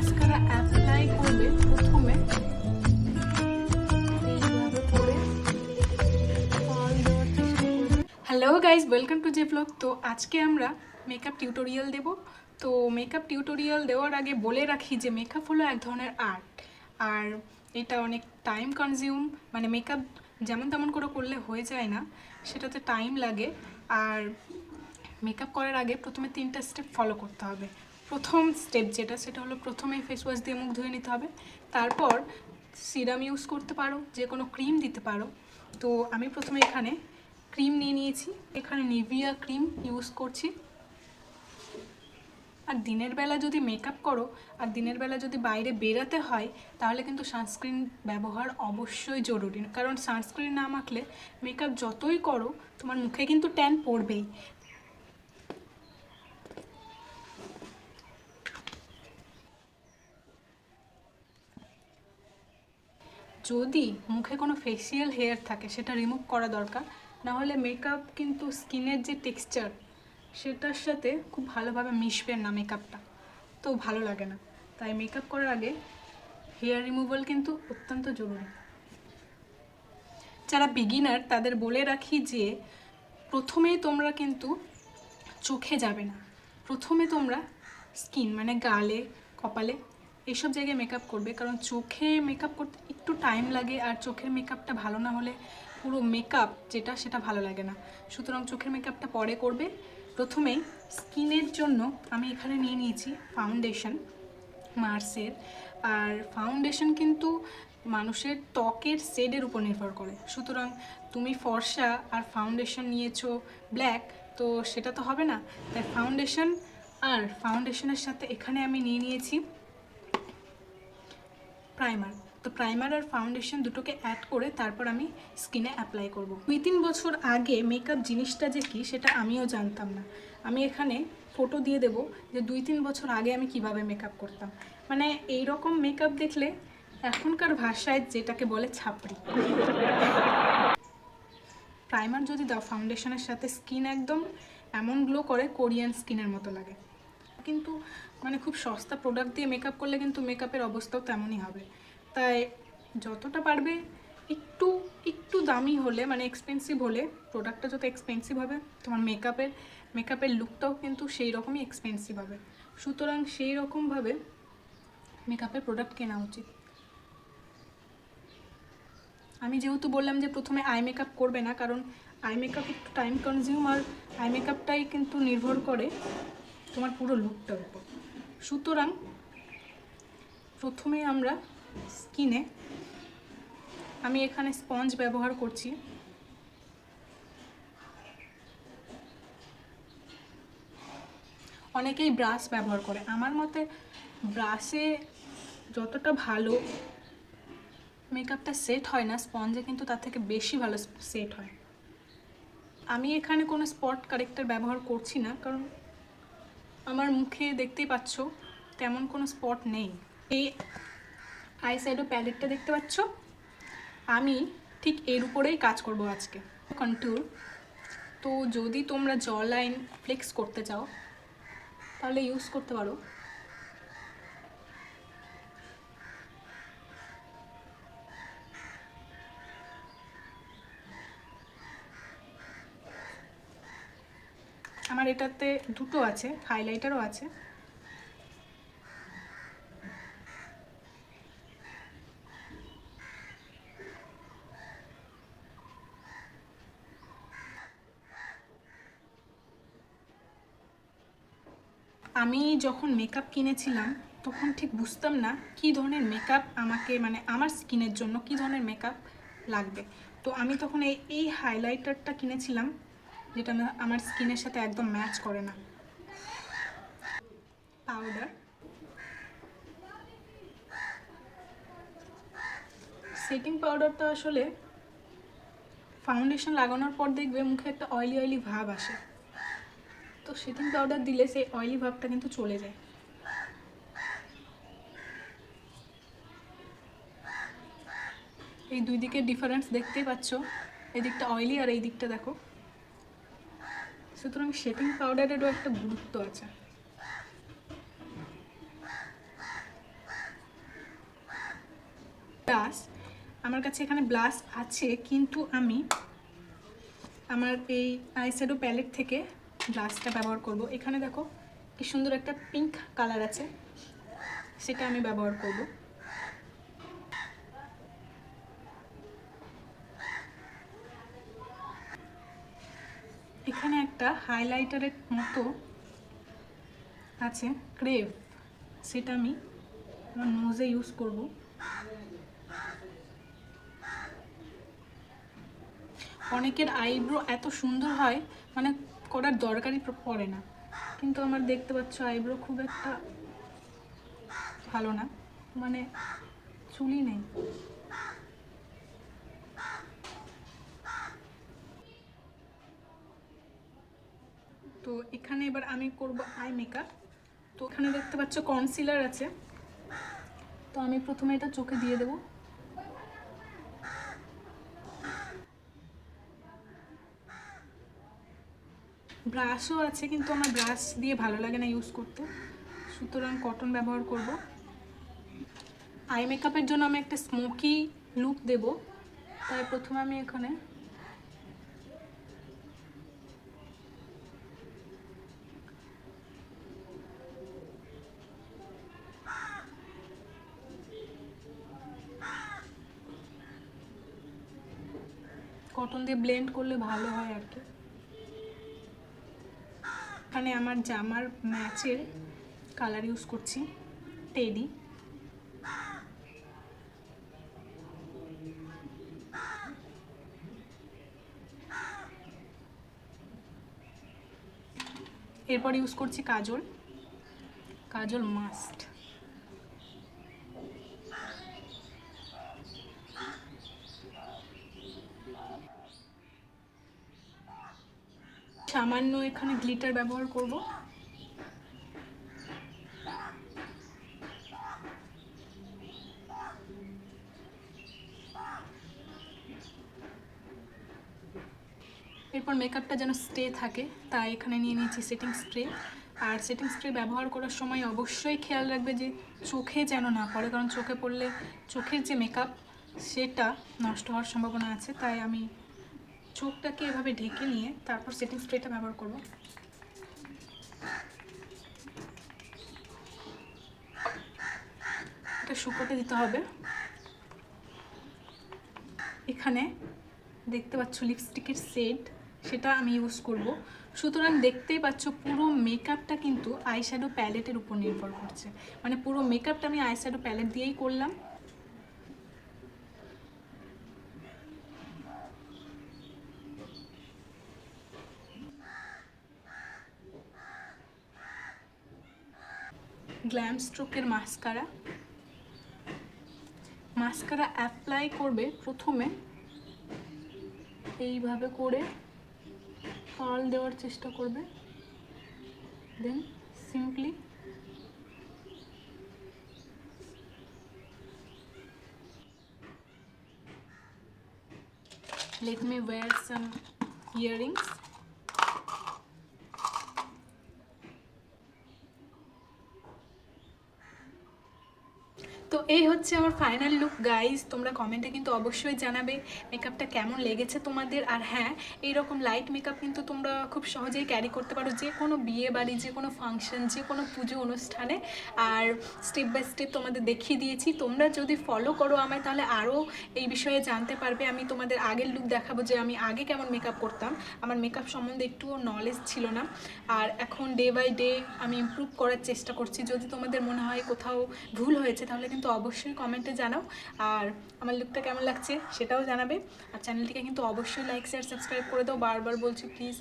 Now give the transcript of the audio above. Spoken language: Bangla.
মাস্কারা অ্যাপ্লাই করবে প্রথমে। Hello guys welcome to J blog তো আজকে আমরা মেকআপ টিউটোরিয়াল দেব। তো মেকআপ টিউটোরিয়াল দেওয়ার আগে বলে রাখি যে মেকআপ হলো এক ধরনের আর্ট আর এটা অনেক টাইম কনজিউম মানে মেকআপ যেমন তেমন করে করলে হয়ে যায় না, সেটাতে টাইম লাগে। আর মেকআপ করার আগে প্রথমে তিনটা স্টেপ ফলো করতে হবে। প্রথম স্টেপ যেটা, সেটা হলো প্রথমে ফেস ওয়াশ দিয়ে মুখ ধুয়ে নিতে হবে। তারপর সিরাম ইউজ করতে পারো, যে কোনো ক্রিম দিতে পারো। তো আমি প্রথমে এখানে ক্রিম নিয়ে নিয়েছি। এখানে নিভিয়া ক্রিম ইউজ করছি। আর দিনের বেলা যদি মেকআপ করো, আর দিনের বেলা যদি বাইরে বেরাতে হয়, তাহলে কিন্তু সানস্ক্রিন ব্যবহার অবশ্যই জরুরি। কারণ সানস্ক্রিন না মাখলে মেকআপ যতই করো, তোমার মুখে কিন্তু ট্যান পড়বেই। যদি মুখে কোনো ফেসিয়াল হেয়ার থাকে, সেটা রিমুভ করা দরকার না হলে মেকআপ কিন্তু স্কিনের যে টেক্সচার সেটার সাথে খুব ভালোভাবে মিশবে না মেকআপটা তো ভালো লাগে না। তাই মেকআপ করার আগে হেয়ার রিমুভাল কিন্তু অত্যন্ত জরুরি। যারা বিগিনার তাদের বলে রাখি যে প্রথমেই তোমরা কিন্তু চোখে যাবে না। প্রথমে তোমরা স্কিন মানে গালে, কপালে এইসব জায়গায় মেকআপ করবে। কারণ চোখে মেকআপ করতে একটু টাইম লাগে আর চোখের মেকআপটা ভালো না হলে পুরো মেকআপ যেটা সেটা ভালো লাগে না। সুতরাং চোখের মেকআপটা পরে করবে। প্রথমেই স্কিনের জন্য আমি এখানে নিয়ে নিয়েছি ফাউন্ডেশন মার্সের আর ফাউন্ডেশন কিন্তু মানুষের ত্বকের শেডের উপর নির্ভর করে। সুতরাং তুমি ফর্সা আর ফাউন্ডেশন নিয়েছো ব্ল্যাক তো সেটা তো হবে না। তাই ফাউন্ডেশন আর ফাউন্ডেশনের সাথে এখানে আমি নিয়ে নিয়েছি প্রাইমার তো প্রাইমার আর ফাউন্ডেশন দুটোকে অ্যাড করে তারপর আমি স্কিনে অ্যাপ্লাই করব। দুই তিন বছর আগে মেকআপ জিনিসটা যে কী সেটা আমিও জানতাম না। আমি এখানে ফটো দিয়ে দেব যে দুই তিন বছর আগে আমি কীভাবে মেকআপ করতাম। মানে এই রকম মেকআপ দেখলে এখনকার ভাষায় যেটাকে বলে ছাপড়ি। প্রাইমার যদি দাও ফাউন্ডেশনের সাথে স্কিন একদম এমন গ্লো করে কোরিয়ান স্কিনের মতো লাগে। কিন্তু মানে খুব সস্তা প্রোডাক্ট দিয়ে মেকআপ করলে কিন্তু মেকআপের অবস্থাও তেমনই হবে। তাই যতটা পারবে একটু একটু দামি হলে মানে এক্সপেন্সিভ হলে প্রোডাক্টটা যত এক্সপেন্সিভ হবে, তোমার মেকআপের মেকআপের লুকটাও কিন্তু সেই রকমই এক্সপেন্সিভ হবে। সুতরাং সেই রকমভাবে মেকআপের প্রোডাক্ট কেনা উচিত। আমি যেহেতু বললাম যে প্রথমে আই মেকআপ করবে না, কারণ আই মেকআপ একটু টাইম কনজিউম আর আই মেকআপটাই কিন্তু নির্ভর করে তোমার পুরো লুকটার উপর। সুতরাং প্রথমে আমরা স্কিনে। আমি এখানে স্পঞ্জ ব্যবহার করছি। অনেকেই ব্রাশ ব্যবহার করে। আমার মতে ব্রাশে যতটা ভালো মেকআপটা সেট হয় না, স্পঞ্জে কিন্তু তার থেকে বেশি ভালো সেট হয়। আমি এখানে কোনো স্পট কারেক্টার ব্যবহার করছি না, কারণ আমার মুখে দেখতেই পাচ্ছ, তেমন কোনো স্পট নেই। এই আই শ্যাডো প্যালেটটা দেখতে পাচ্ছ? আমি ঠিক এর উপরেই কাজ করব আজকে। কন্ট্যুর তো যদি তোমরা জ লাইন ফ্লেক্স করতে চাও, তাহলে ইউজ করতে পারো। আমার এটাতে দুটো আছে হাইলাইটারও আছে। আমি যখন মেকআপ কিনেছিলাম, তখন ঠিক বুঝতাম না কি ধরনের মেকআপ আমাকে মানে আমার স্কিনের জন্য কি ধরনের মেকআপ লাগবে। তো আমি তখন এই এই হাইলাইটারটা কিনেছিলাম, যেটা আমার স্কিনের সাথে একদম ম্যাচ করে না। পাউডার সেটিং পাউডারটা আসলে ফাউন্ডেশন লাগানোর পর দেখবে মুখে একটা অয়েলি অয়েলি ভাব আসে। তো শেডিং পাউডার দিলে সেই অয়েলি ভাবটা কিন্তু চলে যায়। এই দুই দিকের ডিফারেন্স দেখতেই পাচ্ছ, এই দিকটা অয়েলি আর এই দিকটা দেখো। সুতরাং শেপিং পাউডারেরও একটা গুরুত্ব আছে। ব্লাস আমার কাছে এখানে ব্লাস আছে, কিন্তু আমি আমার এই আইস্যাডো প্যালেট থেকে ব্লাশটা ব্যবহার করব। এখানে দেখো কি সুন্দর একটা পিঙ্ক কালার আছে। সেটা আমি ব্যবহার করব। এখানে একটা হাইলাইটারের মতো আছে ক্রেভ সেটা আমি আমার নোজে ইউজ করব। অনেকের আইব্রো এত সুন্দর হয় মানে করার দরকারই পড়ে না। কিন্তু আমার দেখতে পাচ্ছ আইব্রো খুব একটা ভালো না। মানে চুলই নেই। তো এখানে এবার আমি করব আই মেকআপ তো এখানে দেখতে পাচ্ছ কনসিলার আছে। তো আমি প্রথমে এটা চোখে দিয়ে দেবো। ব্রাশও আছে, কিন্তু আমার ব্রাশ দিয়ে ভালো লাগে না ইউজ করতে। সুতরাং কটন ব্যবহার করব। আই মেকআপের জন্য আমি একটা স্মোকি লুক দেব। তাই প্রথমে আমি এখানে কটন দিয়ে ব্লেন্ড করলে ভালো হয় আর কি। এখানে আমার জামার ম্যাচের কালার ইউজ করছি টেডি এরপর ইউজ করছি কাজল কাজল মাস্ট সামান্য এখানে গ্লিটার ব্যবহার করব। এরপর মেকআপটা যেন স্টে থাকে, তাই এখানে নিয়ে নিয়েছি সেটিং স্প্রে আর সেটিং স্প্রে ব্যবহার করার সময় অবশ্যই খেয়াল রাখবে যে চোখে যেন না পড়ে, কারণ চোখে পড়লে চোখের যে মেকআপ সেটা নষ্ট হওয়ার সম্ভাবনা আছে, তাই আমি চোখটাকে এভাবে ঢেকে নিয়ে তারপর সেটিং স্প্রেটা ব্যবহার করব। এটা শুকোতে দিতে হবে। এখানে দেখতে পাচ্ছ লিপস্টিকের সেট সেটা আমি ইউজ করব। সুতরাং দেখতেই পাচ্ছ পুরো মেকআপটা কিন্তু আইশ্যাডো প্যালেটের উপর নির্ভর করছে। মানে পুরো মেকআপটা আমি আইশ্যাডো প্যালেট দিয়েই করলাম। গ্ল্যাম স্ট্রোকের মাস্কারা। মাস্কারা অ্যাপ্লাই করবে প্রথমে এইভাবে করে কার্ল দেওয়ার চেষ্টা করবে। Then simply let me wear some earrings তো এই হচ্ছে আমার ফাইনাল লুক গাইজ তোমরা কমেন্টে কিন্তু অবশ্যই জানাবে মেকআপটা কেমন লেগেছে তোমাদের। আর হ্যাঁ এইরকম লাইট মেকআপ কিন্তু তোমরা খুব সহজেই ক্যারি করতে পারো যে কোনো বিয়ে বাড়ি, যে কোনো ফাংশন যে কোনো পুজো অনুষ্ঠানে। আর স্টেপ বাই স্টেপ তোমাদের দেখিয়ে দিয়েছি। তোমরা যদি ফলো করো আমায়, তাহলে আরও এই বিষয়ে জানতে পারবে। আমি তোমাদের আগের লুক দেখাবো যে আমি আগে কেমন মেকআপ করতাম। আমার মেকআপ সম্বন্ধে একটুও নলেজ ছিল না। আর এখন ডে বাই ডে আমি ইমপ্রুভ করার চেষ্টা করছি। যদি তোমাদের মনে হয় কোথাও ভুল হয়েছে, তাহলে কিন্তু অবশ্যই কমেন্টে জানাও। আর আমার লুকটা কেমন লাগছে সেটাও জানাবে। আর চ্যানেলটিকে কিন্তু অবশ্যই লাইক শেয়ার সাবস্ক্রাইব করে দাও। বারবার বলছি প্লিজ